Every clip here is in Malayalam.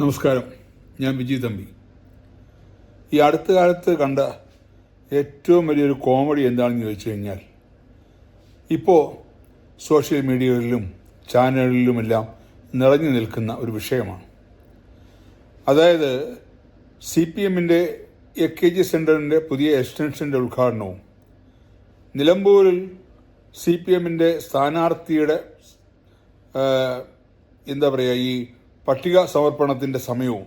നമസ്കാരം. ഞാൻ വിജി തമ്പി. ഈ അടുത്ത കാലത്ത് കണ്ട ഏറ്റവും വലിയൊരു കോമഡി എന്താണെന്ന് ചോദിച്ചു കഴിഞ്ഞാൽ ഇപ്പോൾ സോഷ്യൽ മീഡിയകളിലും ചാനലുകളിലുമെല്ലാം നിറഞ്ഞു നിൽക്കുന്ന ഒരു വിഷയമാണ്. അതായത് സി പി എമ്മിന്റെ എ കെ ജി സെന്ററിന്റെ പുതിയ എക്സ്റ്റൻഷന്റെ ഉദ്ഘാടനവും നിലമ്പൂരിൽ സി പി എമ്മിന്റെ സ്ഥാനാർത്ഥിയുടെ എന്താ പറയുക ഈ പട്ടിക സമർപ്പണത്തിന്റെ സമയവും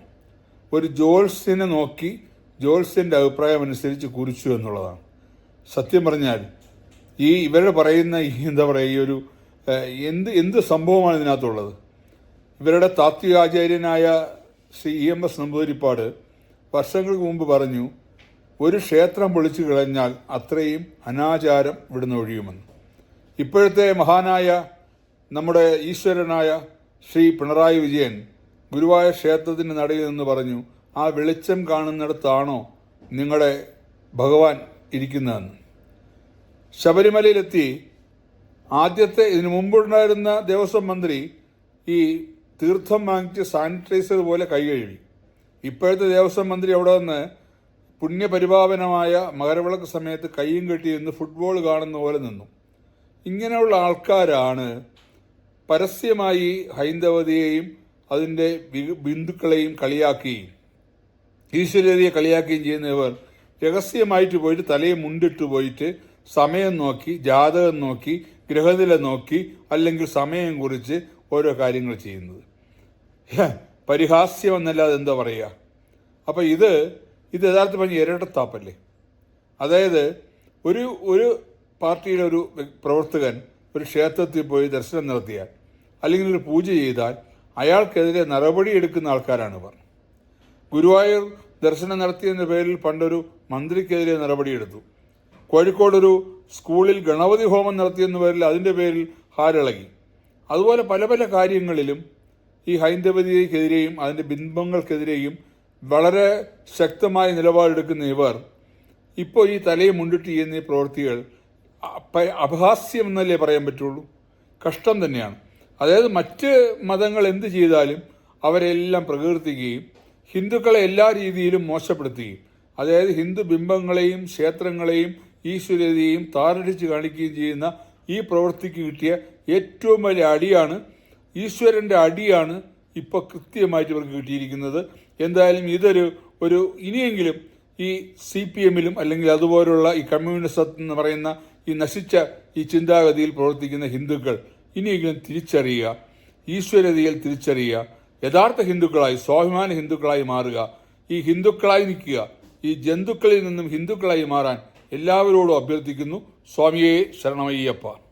ഒരു ജോൾസിനെ നോക്കി ജോൾസിന്റെ അഭിപ്രായം അനുസരിച്ച് കുറിച്ചു എന്നുള്ളതാണ്. സത്യം പറഞ്ഞാൽ ഈ ഇവരുടെ പറയുന്ന എന്താ പറയുക ഈ ഒരു എന്ത് എന്ത് സംഭവമാണ് ഇതിനകത്തുള്ളത്? ഇവരുടെ താത്വികാചാര്യനായ Shri E M S Namboodiripad വർഷങ്ങൾക്ക് മുമ്പ് പറഞ്ഞു ഒരു ക്ഷേത്രം പൊളിച്ചു കളഞ്ഞാൽ അത്രയും അനാചാരം ഇവിടുന്ന് ഒഴിയുമെന്ന്. ഇപ്പോഴത്തെ മഹാനായ നമ്മുടെ ഈശ്വരനായ ശ്രീ പിണറായി വിജയൻ ഗുരുവായൂർ ക്ഷേത്രത്തിന്റെ നടയിൽ നിന്ന് പറഞ്ഞു ആ വെളിച്ചം കാണുന്നിടത്താണോ നിങ്ങളുടെ ഭഗവാൻ ഇരിക്കുന്നതെന്ന്? ശബരിമലയിലെത്തി. ആദ്യത്തെ ഇതിനു മുമ്പുണ്ടായിരുന്ന ദേവസ്വം മന്ത്രി ഈ തീർത്ഥം വാങ്ങിച്ച് സാനിറ്റൈസർ പോലെ കൈ കഴുകി. ഇപ്പോഴത്തെ ദേവസ്വം മന്ത്രി അവിടെ നിന്ന് പുണ്യപരിപാവനമായ മകരവിളക്ക് സമയത്ത് കൈയും കെട്ടി നിന്ന് ഫുട്ബോൾ കാണുന്ന പോലെ നിന്നു. ഇങ്ങനെയുള്ള ആൾക്കാരാണ് പരസ്യമായി ഹൈന്ദവതയെയും അതിന്റെ ബിന്ദുക്കളെയും കളിയാക്കുകയും ഈശ്വരരെ കളിയാക്കുകയും ചെയ്യുന്നവർ രഹസ്യമായിട്ട് പോയിട്ട് തലയെ മുണ്ടിട്ട് പോയിട്ട് സമയം നോക്കി ജാതകം നോക്കി ഗ്രഹനില നോക്കി അല്ലെങ്കിൽ സമയം കുറിച്ച് ഓരോ കാര്യങ്ങൾ ചെയ്യുന്നത്. പരിഹാസ്യം എന്നല്ലാതെ എന്താ പറയുക? അപ്പോൾ ഇത് ഇത് യഥാർത്ഥ പറഞ്ഞ ഇരട്ടത്താപ്പല്ലേ? അതായത് ഒരു ഒരു പാർട്ടിയുടെ ഒരു പ്രവർത്തകൻ ഒരു ക്ഷേത്രത്തിൽ പോയി ദർശനം നടത്തിയാൽ അല്ലെങ്കിൽ ഒരു പൂജ ചെയ്താൽ അയാൾക്കെതിരെ നടപടിയെടുക്കുന്ന ആൾക്കാരാണ് ഇവർ. ഗുരുവായൂർ ദർശനം നടത്തിയെന്ന പേരിൽ പണ്ടൊരു മന്ത്രിക്കെതിരെ നടപടിയെടുത്തു കോഴിക്കോടൊരു സ്കൂളിൽ ഗണപതി ഹോമം നടത്തിയെന്ന പേരിൽ അതിന്റെ പേരിൽ ഹാരിളകി. അതുപോലെ പല പല കാര്യങ്ങളിലും ഈ ഹൈന്ദവതയ്ക്കെതിരെയും അതിന്റെ ബിംബങ്ങൾക്കെതിരെയും വളരെ ശക്തമായ നിലപാടെടുക്കുന്ന ഇവർ ഇപ്പോൾ ഈ തലയെ മുണ്ടിട്ട് ചെയ്യുന്ന ഈ പ്രവൃത്തികൾ അപ- അപഹാസ്യം എന്നല്ലേ പറയാൻ പറ്റുള്ളൂ? കഷ്ടം തന്നെയാണ്. അതായത് മറ്റ് മതങ്ങൾ എന്ത് ചെയ്താലും അവരെല്ലാം പ്രകീർത്തിക്കുകയും ഹിന്ദുക്കളെ എല്ലാ രീതിയിലും മോശപ്പെടുത്തുകയും അതായത് ഹിന്ദു ബിംബങ്ങളെയും ക്ഷേത്രങ്ങളെയും ഈശ്വരതയും താറടിച്ച് കാണിക്കുകയും ചെയ്യുന്ന ഈ പ്രവൃത്തിക്ക് കിട്ടിയ ഏറ്റവും വലിയ അടിയാണ് ഈശ്വരന്റെ അടിയാണ് ഇപ്പോൾ കൃത്യമായിട്ട് ഇവർക്ക് കിട്ടിയിരിക്കുന്നത്. എന്തായാലും ഇതൊരു ഒരു ഇനിയെങ്കിലും ഈ സി പി എമ്മിലും അല്ലെങ്കിൽ അതുപോലുള്ള ഈ കമ്മ്യൂണിസം എന്ന് പറയുന്ന ഈ നശിച്ച ഈ ചിന്താഗതിയിൽ പ്രവർത്തിക്കുന്ന ഹിന്ദുക്കൾ ഇനിയെങ്കിലും തിരിച്ചറിയുക. ഈശ്വരതയിൽ തിരിച്ചറിയുക. യഥാർത്ഥ ഹിന്ദുക്കളായി സ്വാഭിമാന ഹിന്ദുക്കളായി മാറുക. ഈ ഹിന്ദുക്കളായി നിൽക്കുക. ഈ ജന്തുക്കളിൽ നിന്നും ഹിന്ദുക്കളായി മാറാൻ എല്ലാവരോടും അഭ്യർത്ഥിക്കുന്നു. സ്വാമിയെ ശരണമയ്യപ്പ.